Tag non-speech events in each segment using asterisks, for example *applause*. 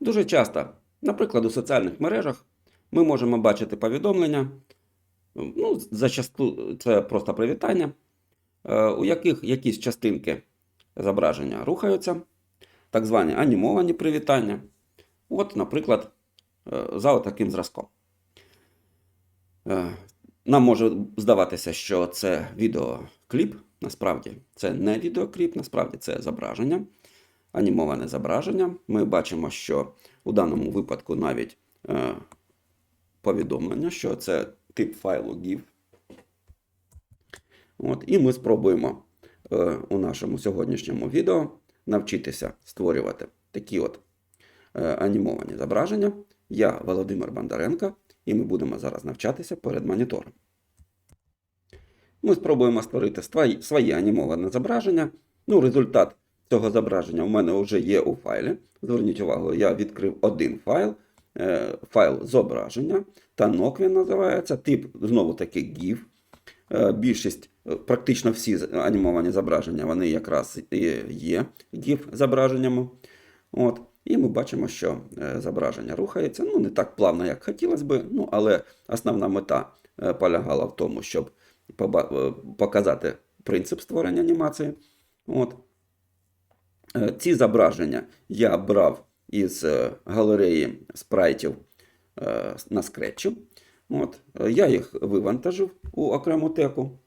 Дуже часто, наприклад, у соціальних мережах ми можемо бачити повідомлення, ну, зачасту це просто привітання, е, у яких якісь частинки зображення рухаються, так звані анімовані привітання. От, наприклад, е, за таким зразком. Е, Нам може здаватися, що це відеокліп. Насправді це не відеокліп, насправді це зображення, анімоване зображення. Ми бачимо, що у даному випадку навіть е, повідомлення, що це тип файлу GIF. От, і ми спробуємо е, у нашому сьогоднішньому відео навчитися створювати такі от е, анімовані зображення. Я Володимир Бондаренко, і ми будемо зараз навчатися перед монітором. Ми спробуємо створити свої, анімоване зображення. Ну, результат цього зображення у мене вже є у файлі. Зверніть увагу, я відкрив один файл, е, файл зображення. Танок він називається. Тип знову таки GIF. Е, Більшість, е, практично всі анімовані зображення, вони якраз є GIF зображеннями. От. І ми бачимо, що зображення рухається. Ну, не так плавно, як хотілося би, ну, але основна мета полягала в тому, щоб показати принцип створення анімації. От. Е, Ці зображення я брав із е, галереї спрайтів е, на скретчі. От. Я їх вивантажив у окрему теку.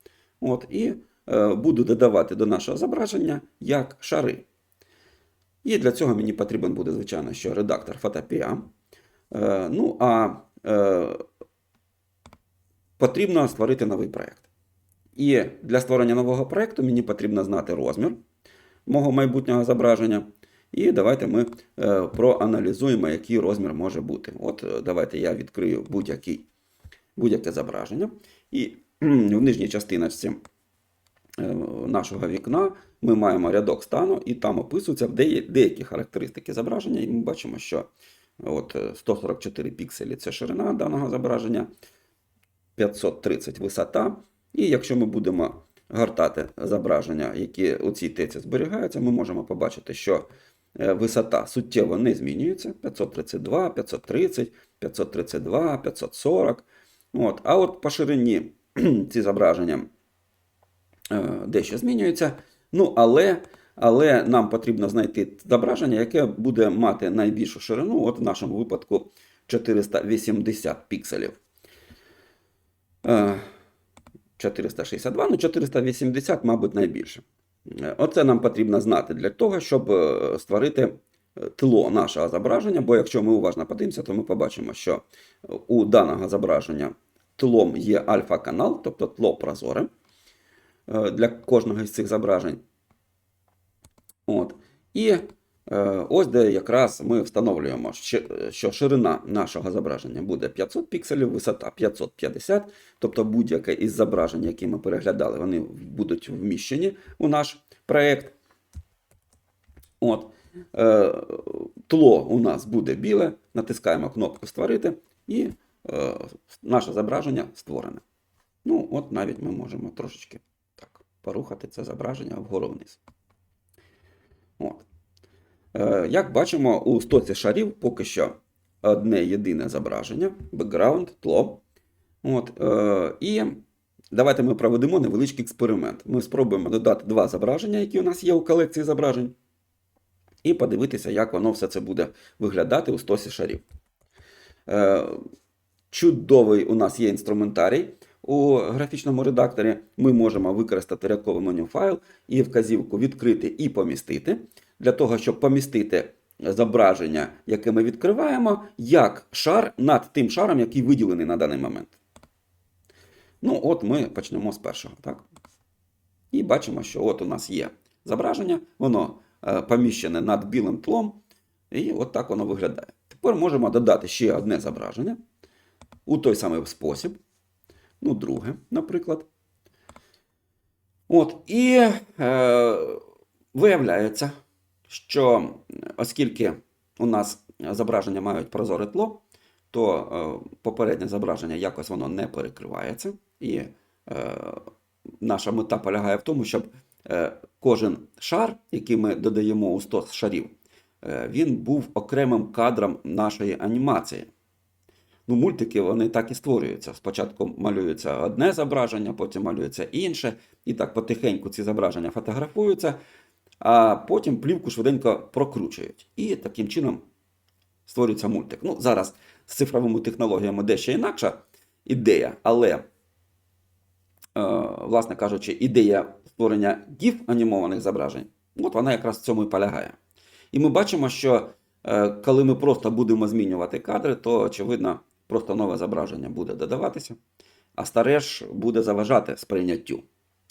От. І буду додавати до нашого зображення як шари. І для цього мені потрібен буде, звичайно, що редактор. Е, ну, а потрібно створити новий проєкт. І для створення нового проєкту мені потрібно знати розмір мого майбутнього зображення. І давайте ми е, проаналізуємо, який розмір може бути. От е, давайте я відкрию будь-яке зображення. І в нижній частиночці е, нашого вікна ми маємо рядок стану, і там описуються деякі, характеристики зображення. І ми бачимо, що от е, 144 пікселі це ширина даного зображення, 530 висота. І якщо ми будемо гортати зображення, які у цій теці зберігаються, ми можемо побачити, що е, висота суттєво не змінюється: 532, 530, 532, 540. От. А от по ширині *clears throat* ці зображення е, дещо змінюються. Ну, але, але нам потрібно знайти зображення, яке буде мати найбільшу ширину, от в нашому випадку 480 пікселів. Е, 462, ну 480, мабуть, найбільше. Е, Оце нам потрібно знати для того, щоб е, створити е, тло нашого зображення, бо якщо ми уважно подивимося, то ми побачимо, що у даного зображення тлом є альфа-канал, тобто тло прозоре для кожного з цих зображень. От. І ось де якраз ми встановлюємо, що ширина нашого зображення буде 500 пікселів, висота 550, тобто будь-яке із зображень, які ми переглядали, вони будуть вміщені у наш проєкт. Е, тло у нас буде біле, натискаємо кнопку Створити, і е, наше зображення створене. Ну, от навіть ми можемо трошечки так, порухати це зображення вгору вниз. От. Е, Як бачимо, у стоці шарів поки що одне єдине зображення, бекграунд, тло. От, е, і давайте ми проведемо невеличкий експеримент. Ми спробуємо додати два зображення, які у нас є у колекції зображень, і подивитися, як воно все це буде виглядати у стосі шарів. Е, Чудовий у нас є інструментарій. У графічному редакторі ми можемо використати рядковий меню файл і вказівку відкрити і помістити. Для того, щоб помістити зображення, яке ми відкриваємо, як шар над тим шаром, який виділений на даний момент. Ну, от ми почнемо з першого. Так? І бачимо, що от у нас є зображення, воно е, поміщене над білим тлом, і от так воно виглядає. Тепер можемо додати ще одне зображення у той самий спосіб. Ну, друге, наприклад. От, і е, виявляється, що оскільки у нас зображення мають прозоре тло, то е, попереднє зображення якось воно не перекривається. І е, наша мета полягає в тому, щоб е, кожен шар, який ми додаємо у 100 шарів, е, він був окремим кадром нашої анімації. Ну, мультики вони так і створюються. Спочатку малюється одне зображення, потім малюється інше, і так потихеньку ці зображення фотографуються, а потім плівку швиденько прокручують. І таким чином створюється мультик. Ну, зараз з цифровими технологіями дещо інакша ідея, але, е, власне кажучи, ідея створення GIF анімованих зображень, от вона якраз в цьому і полягає. І ми бачимо, що е, коли ми просто будемо змінювати кадри, то очевидно, просто нове зображення буде додаватися, а старе ж буде заважати сприйняттю.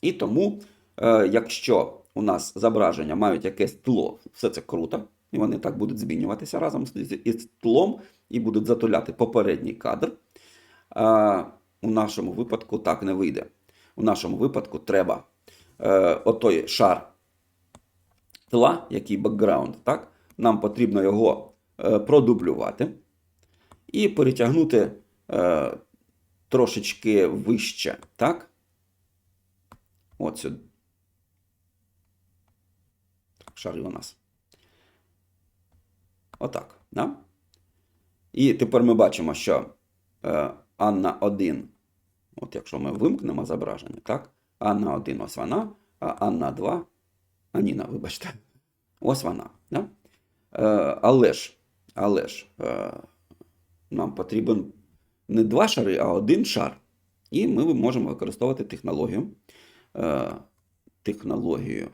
І тому, е, якщо у нас зображення мають якесь тло, все це круто, і вони так будуть змінюватися разом із тлом і будуть затуляти попередній кадр. А у нашому випадку так не вийде. У нашому випадку треба е, отой шар тла, який бекграунд, так? Нам потрібно його е, продублювати і перетягнути е, трошечки вище, так? От сюди. Шари у нас. Отак. Да? І тепер ми бачимо, що е, Анна 1, от якщо ми вимкнемо зображення, так? Анна 1 ось вона, а Анна 2, Аніна, вибачте, *laughs* ось вона. Да? Е, але ж, але ж е, нам потрібен не два шари, а один шар. І ми можемо використовувати технологію, е, технологію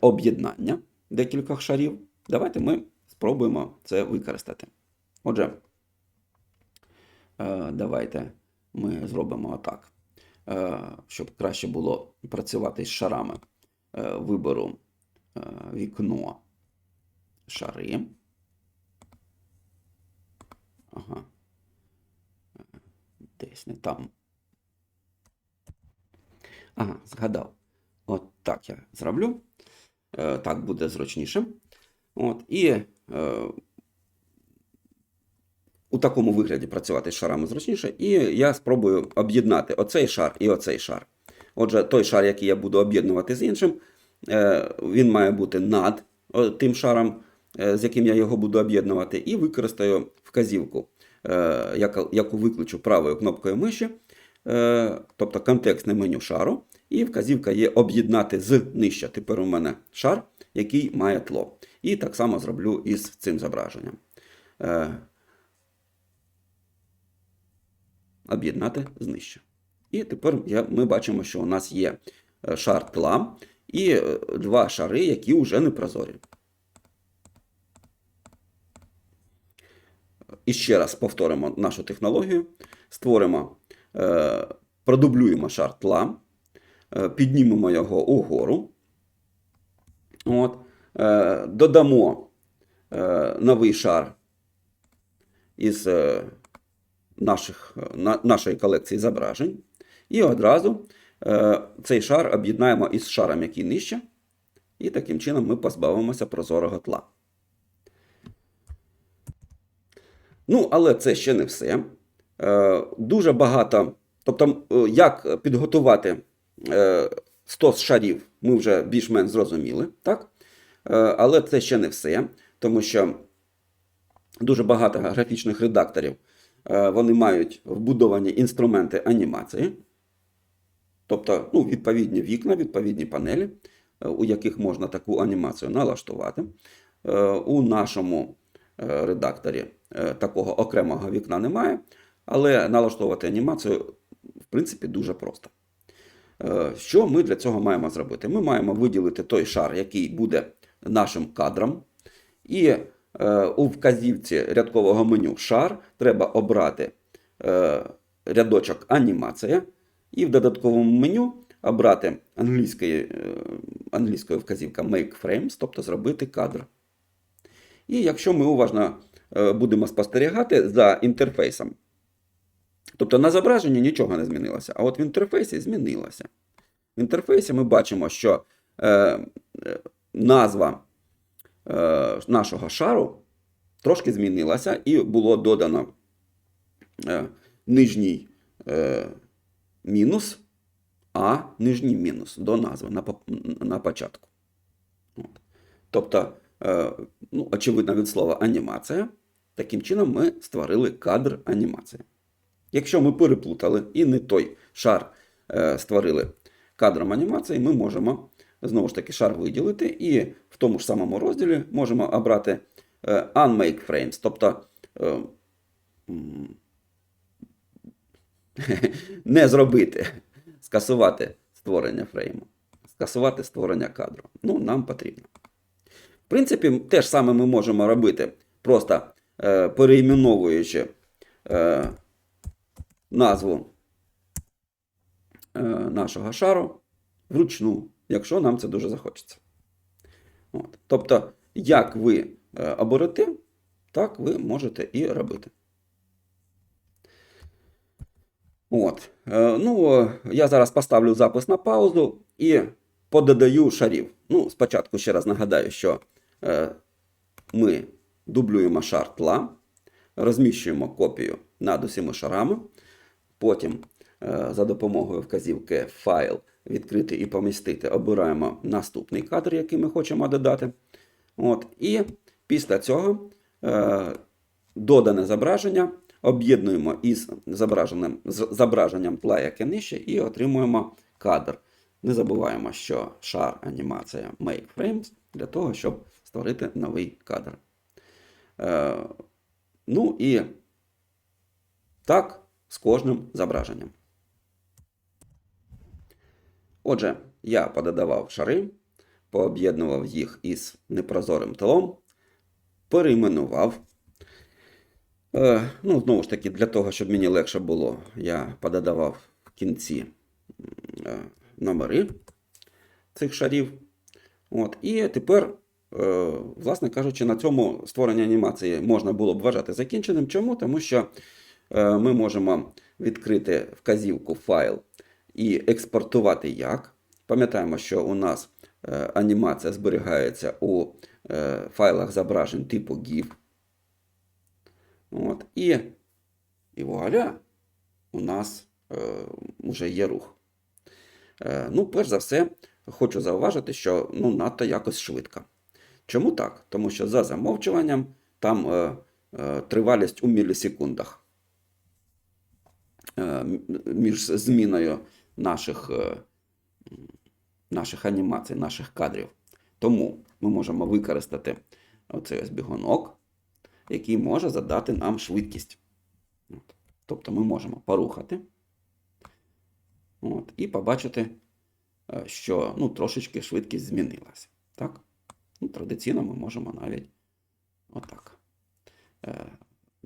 об'єднання декількох шарів. Давайте ми спробуємо це використати. Отже, е, давайте ми зробимо отак, Е, щоб краще було працювати з шарами. Е, Виберу е, вікно шари. Ага. Е, Десь не там. Ага, згадав. От так я зроблю. Е, Так буде зручніше. От, і е, у такому вигляді працювати з шарами зручніше. І я спробую об'єднати оцей шар і оцей шар. Отже, той шар, який я буду об'єднувати з іншим, е, він має бути над тим шаром, з яким я його буду об'єднувати, і використаю вказівку, яку виключу правою кнопкою миші, тобто контекстне меню шару. І вказівка є об'єднати з нижче. Тепер у мене шар, який має тло. І так само зроблю із цим зображенням. Е, Об'єднати з нижче. І тепер я, ми бачимо, що у нас є е, шар тла і е, два шари, які вже не прозорі. І ще раз повторимо нашу технологію. Створимо, е, продублюємо шар тла, піднімемо його угору. От, е, додамо е, новий шар із е, наших, е, нашої колекції зображень. І одразу е, цей шар об'єднаємо із шаром, який нижче. І таким чином ми позбавимося прозорого тла. Ну, але це ще не все. Е, дуже багато. Тобто, е, як підготувати е, 100 шарів, ми вже більш-менш зрозуміли, так? Е, але це ще не все, тому що дуже багато графічних редакторів е, вони мають вбудовані інструменти анімації, тобто ну, відповідні вікна, відповідні панелі, е, у яких можна таку анімацію налаштувати. Е, У нашому е, редакторі е, такого окремого вікна немає, але налаштовувати анімацію, в принципі, дуже просто. Е, Що ми для цього маємо зробити? Ми маємо виділити той шар, який буде нашим кадром. І е, у вказівці рядкового меню шар треба обрати е, рядочок анімація. І в додатковому меню обрати англійською, англійською вказівка Make Frames, тобто зробити кадр. І якщо ми уважно будемо спостерігати за інтерфейсом, тобто на зображенні нічого не змінилося, а от в інтерфейсі змінилося. В інтерфейсі ми бачимо, що е, е, назва е, нашого шару трошки змінилася, і було додано е, нижній е, мінус, а нижній мінус до назви на, на початку. Тобто е, ну, очевидно від слова анімація. Таким чином ми створили кадр анімації. Якщо ми переплутали і не той шар е, створили кадром анімації, ми можемо знову ж таки шар виділити і в тому ж самому розділі можемо обрати е, Unmake Frames, тобто е, *laughs* не зробити, скасувати створення фрейму, скасувати створення кадру. Ну, нам потрібно. В принципі, те ж саме ми можемо робити, просто е, переіменовуючи е, назву е, нашого шару вручну, якщо нам це дуже захочеться. От. Тобто, як ви е, оберете, так ви можете і робити. От. Е, ну, я зараз поставлю запис на паузу і пододаю шарів. Ну, спочатку ще раз нагадаю, що ми дублюємо шар тла, розміщуємо копію над усіма шарами. Потім е, за допомогою вказівки файл відкрити і помістити, обираємо наступний кадр, який ми хочемо додати. От. І після цього е, додане зображення об'єднуємо із зображенням, зображенням тла, яке нижче, і отримуємо кадр. Не забуваємо, що шар анімація Make Frames для того, щоб створити новий кадр. Е, ну і так з кожним зображенням. Отже, я пододавав шари, пооб'єднував їх із непрозорим тлом, перейменував. Е, ну, знову ж таки, для того, щоб мені легше було, я пододавав в кінці е, номери цих шарів. От, і тепер, е, власне кажучи, на цьому створення анімації можна було б вважати закінченим. Чому? Тому що ми можемо відкрити вказівку файл і експортувати як. Пам'ятаємо, що у нас е, анімація зберігається у е, файлах зображень типу GIF. От, І і вуаля, у нас е, вже є рух. Е, ну, перш за все, хочу зауважити, що ну, надто якось швидко. Чому так? Тому що за замовчуванням там е, е, тривалість у мілісекундах. Е, між зміною наших, е, наших анімацій, наших кадрів. Тому ми можемо використати оцей ось бігунок, який може задати нам швидкість. Тобто ми можемо порухати от, і побачити, е, що ну, трошечки швидкість змінилася. Так? Ну, Традиційно ми можемо навіть отак.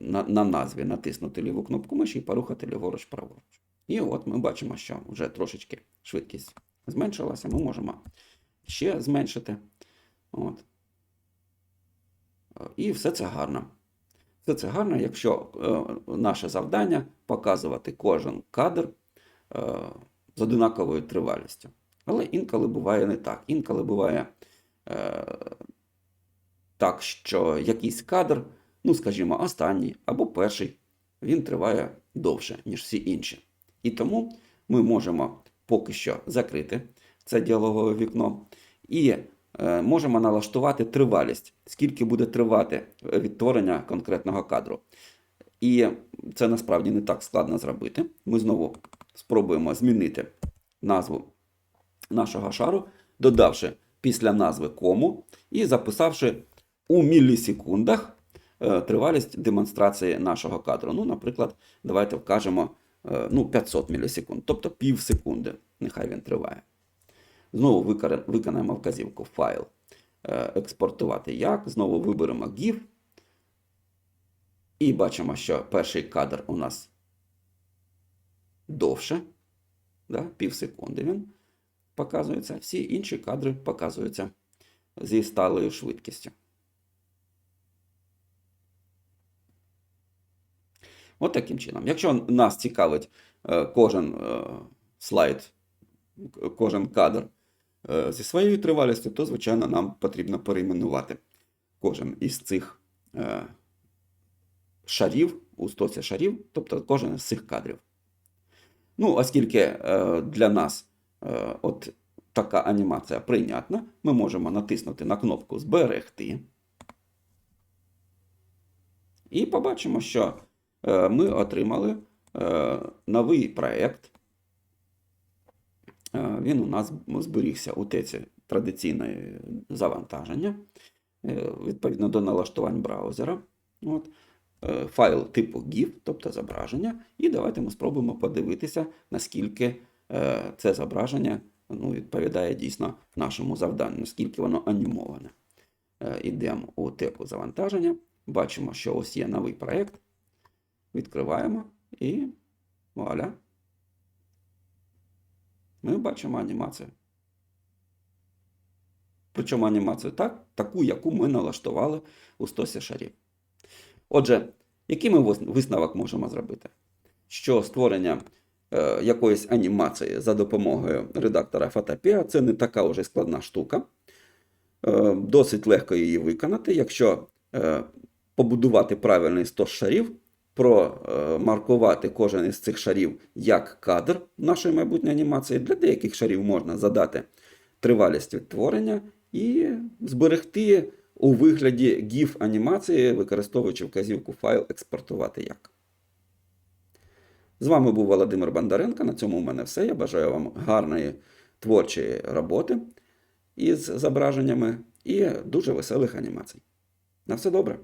Е, на, на назві натиснути ліву кнопку миші і порухати ліворуч праворуч. І от ми бачимо, що вже трошечки швидкість зменшилася. Ми можемо ще зменшити. От. І все це гарно. Все це гарно, якщо е, наше завдання показувати кожен кадр е, з одинаковою тривалістю. Але інколи буває не так. Інколи буває е, так, що якийсь кадр, ну, скажімо, останній або перший, він триває довше, ніж всі інші. І тому ми можемо поки що закрити це діалогове вікно і е, можемо налаштувати тривалість, скільки буде тривати відтворення конкретного кадру. І це насправді не так складно зробити. Ми знову спробуємо змінити назву нашого шару, додавши після назви кому і записавши у мілісекундах е, тривалість демонстрації нашого кадру. Ну, наприклад, давайте вкажемо е, ну, 500 мілісекунд, тобто пів секунди. Нехай він триває. Знову виконаємо вказівку файл е, експортувати як. Знову виберемо GIF. І бачимо, що перший кадр у нас довше. Да, пів секунди він показується. Всі інші кадри показуються зі сталою швидкістю. От таким чином. Якщо нас цікавить е, кожен е, слайд, кожен кадр е, зі своєю тривалістю, то, звичайно, нам потрібно перейменувати кожен із цих шарів, у стоці шарів, тобто кожен з цих кадрів. Ну, оскільки для нас от така анімація прийнятна, ми можемо натиснути на кнопку Зберегти. І побачимо, що ми отримали е, новий проєкт. Е, Він у нас зберігся у теці традиційне завантаження е, відповідно до налаштувань браузера. От. Е, Файл типу GIF, тобто зображення. І давайте ми спробуємо подивитися, наскільки е, це зображення ну, відповідає дійсно нашому завданню, наскільки воно анімоване. Е, Ідемо у типу завантаження. Бачимо, що ось є новий проєкт. Відкриваємо і вуаля. Ми бачимо анімацію. Причому анімацію так, таку, яку ми налаштували у стосі шарів. Отже, який ми висновок можемо зробити? Що створення е, якоїсь анімації за допомогою редактора Photopea це не така вже складна штука. Е, досить легко її виконати, якщо е, побудувати правильний стос шарів, промаркувати кожен із цих шарів як кадр нашої майбутньої анімації. Для деяких шарів можна задати тривалість відтворення і зберегти у вигляді GIF анімації, використовуючи вказівку файл експортувати як. З вами був Володимир Бондаренко. На цьому у мене все. Я бажаю вам гарної творчої роботи із зображеннями і дуже веселих анімацій. На все добре!